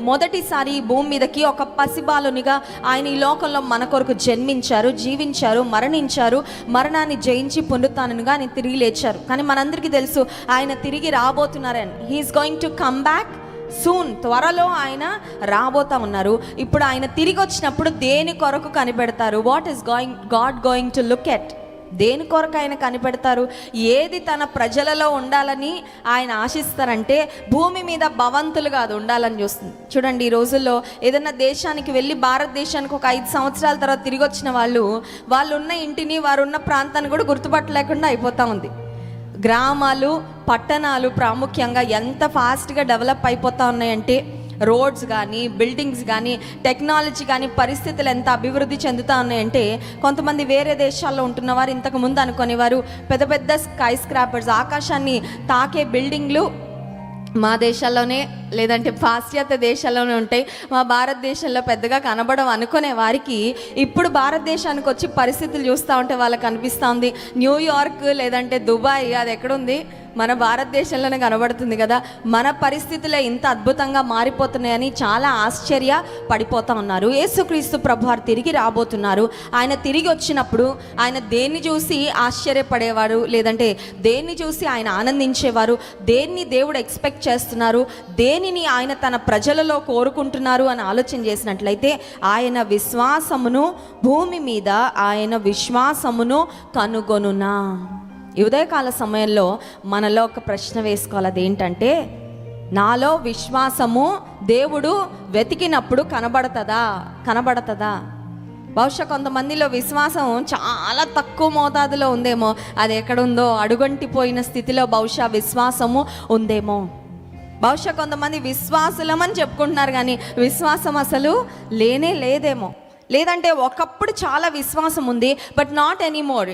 మొదటిసారి భూమి మీదకి ఒక పసిబాలునిగా ఆయన ఈ లోకంలో మన కొరకు జన్మించారు జీవించారు మరణించారు మరణాన్ని జయించి పొందుతానుగా ఆయన తిరిగి లేచారు. కానీ మనందరికీ తెలుసు ఆయన తిరిగి రాబోతున్నారని. He is going to come back soon త్వరలో ఆయన రాబోతా ఉన్నారు. ఇప్పుడు ఆయన తిరిగి వచ్చినప్పుడు దేని కొరకు కనిపెడతారు? What is going God going to look at దేని కొరకు ఆయన కనిపెడతారు? ఏది తన ప్రజలలో ఉండాలని ఆయన ఆశిస్తారంటే భూమి మీద భవంతులు కాదు ఉండాలని చూస్తుంది. చూడండి ఈ రోజుల్లో ఏదైనా దేశానికి వెళ్ళి భారతదేశానికి ఒక ఐదు సంవత్సరాల తర్వాత తిరిగి వచ్చిన వాళ్ళు వాళ్ళు ఉన్న ఇంటిని వారు ఉన్న ప్రాంతాన్ని కూడా గుర్తుపట్టలేకుండా అయిపోతా ఉంది. గ్రామాలు పట్టణాలు ప్రాముఖ్యంగా ఎంత ఫాస్ట్గా డెవలప్ అయిపోతా ఉన్నాయంటే రోడ్స్ కానీ బిల్డింగ్స్ కానీ టెక్నాలజీ కానీ పరిస్థితులు ఎంత అభివృద్ధి చెందుతా ఉన్నాయంటే కొంతమంది వేరే దేశాల్లో ఉంటున్న వారు ఇంతకు ముందు అనుకునేవారు పెద్ద పెద్ద స్కై స్క్రాపర్స్ ఆకాశాన్ని తాకే బిల్డింగ్లు మా దేశాల్లోనే లేదంటే పాశ్చాత్య దేశాల్లోనే ఉంటాయి. మా భారతదేశంలో పెద్దగా కనబడం అనుకునే వారికి ఇప్పుడు భారతదేశానికి వచ్చి పరిస్థితులు చూస్తూ ఉంటే వాళ్ళకి అనిపిస్తూ ఉంది. న్యూయార్క్ లేదంటే దుబాయ్ అది ఎక్కడుంది? మన భారతదేశంలోనే కనబడుతుంది కదా. మన పరిస్థితులే ఇంత అద్భుతంగా మారిపోతున్నాయని చాలా ఆశ్చర్య పడిపోతా ఉన్నారు. యేసుక్రీస్తు ప్రభువారు తిరిగి రాబోతున్నారు. ఆయన తిరిగి వచ్చినప్పుడు ఆయన దేన్ని చూసి ఆశ్చర్యపడేవారు? లేదంటే దేన్ని చూసి ఆయన ఆనందించేవారు? దేన్ని దేవుడు ఎక్స్పెక్ట్ చేస్తున్నారు? దేనిని ఆయన తన ప్రజలలో కోరుకుంటున్నారు అని ఆలోచన చేసినట్లయితే ఆయన విశ్వాసమును భూమి మీద ఆయన విశ్వాసమును కనుగొనునా. ఈ ఉదయకాల సమయంలో మనలో ఒక ప్రశ్న వేసుకోవాలి. అదేంటంటే నాలో విశ్వాసము దేవుడు వెతికినప్పుడు కనబడుతుందా? కనబడుతుందా? బహుశా కొంతమందిలో విశ్వాసం చాలా తక్కువ మోతాదులో ఉందేమో. అది ఎక్కడుందో అడుగంటిపోయిన స్థితిలో బహుశా విశ్వాసము ఉందేమో. బహుశా కొంతమంది విశ్వాసులమని చెప్పుకుంటున్నారు కానీ విశ్వాసం అసలు లేనే లేదేమో. లేదంటే ఒకప్పుడు చాలా విశ్వాసం ఉంది బట్ నాట్ ఎనీమోర్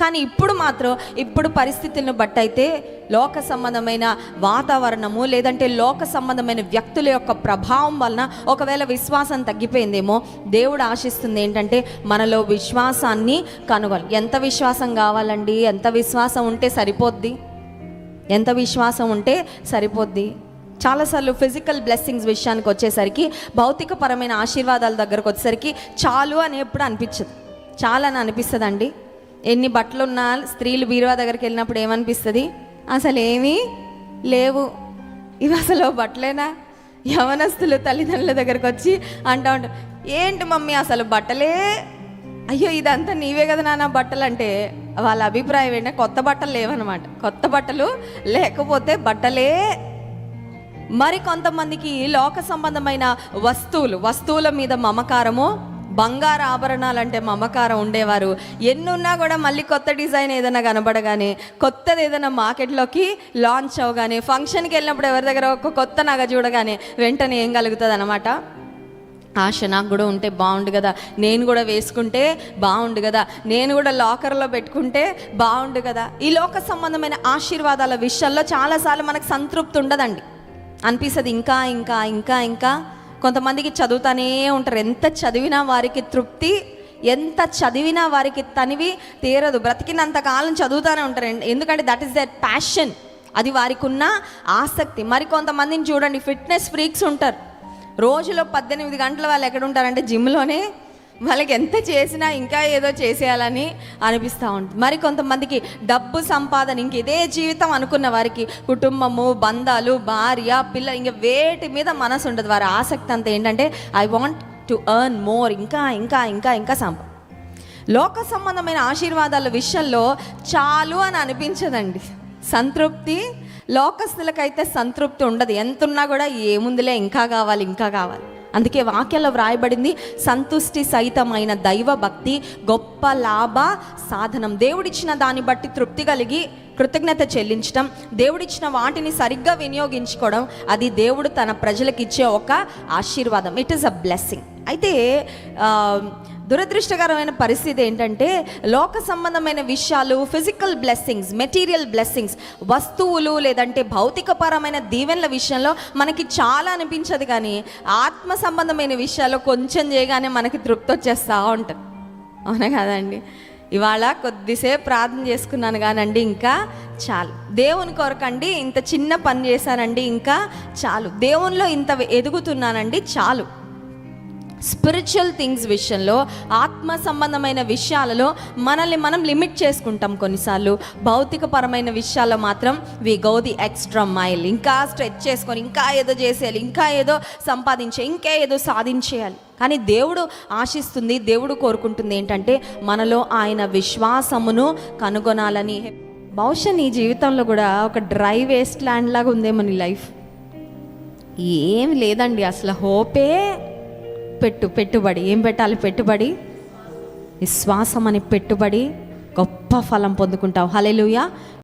కానీ ఇప్పుడు మాత్రం ఇప్పుడు పరిస్థితులను బట్టి అయితే లోక సంబంధమైన వాతావరణము లేదంటే లోక సంబంధమైన వ్యక్తుల యొక్క ప్రభావం వలన ఒకవేళ విశ్వాసం తగ్గిపోయిందేమో దేవుడు ఆశిస్తుంది ఏంటంటే మనలో విశ్వాసాన్ని కనుగొని ఎంత విశ్వాసం కావాలండి? ఎంత విశ్వాసం ఉంటే సరిపోద్ది? ఎంత విశ్వాసం ఉంటే సరిపోద్ది? చాలాసార్లు ఫిజికల్ బ్లెస్సింగ్స్ విషయానికి వచ్చేసరికి భౌతికపరమైన ఆశీర్వాదాల దగ్గరకు వచ్చేసరికి చాలు అని ఎప్పుడు అనిపించదు. చాలా అని అనిపిస్తుందండి. ఎన్ని బట్టలు ఉన్నా స్త్రీలు బీరువా దగ్గరికి వెళ్ళినప్పుడు ఏమనిపిస్తుంది? అసలు ఏమీ లేవు. ఇవి అసలు బట్టలేనా? యవనస్తులు తల్లిదండ్రుల దగ్గరకు వచ్చి అంటా ఉంటారు ఏంటి మమ్మీ అసలు బట్టలే? అయ్యో ఇదంతా నీవే కదా నాన్న బట్టలు అంటే వాళ్ళ అభిప్రాయం ఏంటంటే కొత్త బట్టలు లేవన్నమాట. కొత్త బట్టలు లేకపోతే బట్టలే. మరి కొంతమందికి లోక సంబంధమైన వస్తువులు వస్తువుల మీద మమకారము బంగారు ఆభరణాలు అంటే మమకారం ఉండేవారు. ఎన్నున్నా కూడా మళ్ళీ కొత్త డిజైన్ ఏదైనా కనబడగానే కొత్తది ఏదైనా మార్కెట్లోకి లాంచ్ అవగానే ఫంక్షన్కి వెళ్ళినప్పుడు ఎవరి దగ్గర ఒక కొత్త నగ చూడగానే వెంటనే ఏం కలుగుతుంది అనమాట ఆశ నాకు కూడా ఉంటే బాగుండు కదా. నేను కూడా వేసుకుంటే బాగుండు కదా. నేను కూడా లాకర్లో పెట్టుకుంటే బాగుండు కదా. ఈ లోక సంబంధమైన ఆశీర్వాదాల విషయాల్లో చాలాసార్లు మనకు సంతృప్తి ఉండదండి. అనిపిస్తుంది ఇంకా ఇంకా ఇంకా ఇంకా కొంతమందికి చదువుతానే ఉంటారు. ఎంత చదివినా వారికి తృప్తి ఎంత చదివినా వారికి తనివి తీరదు. బ్రతికినంత కాలం చదువుతూనే ఉంటారు. ఎందుకంటే దట్ ఈస్ దర్ ప్యాషన్ అది వారికి ఉన్న ఆసక్తి. మరి కొంతమందిని చూడండి ఫిట్నెస్ ఫ్రీక్స్ ఉంటారు. రోజులో పద్దెనిమిది గంటల వాళ్ళు ఎక్కడ ఉంటారంటే జిమ్లోనే వాళ్ళకి ఎంత చేసినా ఇంకా ఏదో చేసేయాలని అనిపిస్తూ ఉంటుంది మరి కొంతమందికి డబ్బు సంపాదన ఇంక ఇదే జీవితం అనుకున్న వారికి కుటుంబము బంధాలు భార్య పిల్ల ఇంక వేటి మీద మనసు ఉండదు. వారి ఆసక్తి అంతా ఏంటంటే I want to earn more ఇంకా ఇంకా ఇంకా ఇంకా సంపా లోక సంబంధమైన ఆశీర్వాదాల విషయంలో చాలు అని అనిపించదండి. సంతృప్తి లోకస్తులకైతే సంతృప్తి ఉండదు. ఎంతున్నా కూడా ఏముందిలే ఇంకా కావాలి ఇంకా కావాలి. అందుకే వాక్యంలో వ్రాయబడింది సంతుష్టి సహితమైన దైవ భక్తి గొప్ప లాభ సాధనం. దేవుడిచ్చిన దాన్ని బట్టి తృప్తి కలిగి కృతజ్ఞత చెల్లించడం దేవుడిచ్చిన వాటిని సరిగ్గా వినియోగించుకోవడం అది దేవుడు తన ప్రజలకు ఇచ్చే ఒక ఆశీర్వాదం. ఇట్ ఈస్ అ బ్లెస్సింగ్ అయితే దురదృష్టకరమైన పరిస్థితి ఏంటంటే లోక సంబంధమైన విషయాలు ఫిజికల్ బ్లెస్సింగ్స్ మెటీరియల్ బ్లెస్సింగ్స్ వస్తువులు లేదంటే భౌతికపరమైన దీవెనల విషయంలో మనకి చాలా అనిపించదు కానీ ఆత్మ సంబంధమైన విషయాల్లో కొంచెం చేయగానే మనకి తృప్తి వచ్చేస్తూ ఉంటుంది. అవునా కదండి? ఇవాళ కొద్దిసేపు ప్రార్థన చేసుకున్నాను కానండి ఇంకా చాలు. దేవుని కొరకండి ఇంత చిన్న పని చేశానండి ఇంకా చాలు. దేవునిలో ఇంత ఎదుగుతున్నానండి చాలు. స్పిరిచువల్ థింగ్స్ విషయంలో ఆత్మ సంబంధమైన విషయాలలో మనల్ని మనం లిమిట్ చేసుకుంటాం కొన్నిసార్లు. భౌతికపరమైన విషయాల్లో మాత్రం we go the extra mile ఇంకా స్ట్రెచ్ చేసుకొని ఇంకా ఏదో చేసేయాలి ఇంకా ఏదో సంపాదించే ఇంకా ఏదో సాధించేయాలి. కానీ దేవుడు ఆశిస్తుంది దేవుడు కోరుకుంటుంది ఏంటంటే మనలో ఆయన విశ్వాసమును కనుగొనాలని. బహుశా నీ జీవితంలో కూడా ఒక డ్రై వేస్ట్ ల్యాండ్ లాగా ఉందేమో నీ లైఫ్ ఏం లేదండి అసలు హోపే పెట్టు పెట్టుబడి. ఏం పెట్టాలి? పెట్టుబడి? విశ్వాసం అని పెట్టుబడి. గొప్ప ఫలం పొందుకుంటావు. హలెలుయా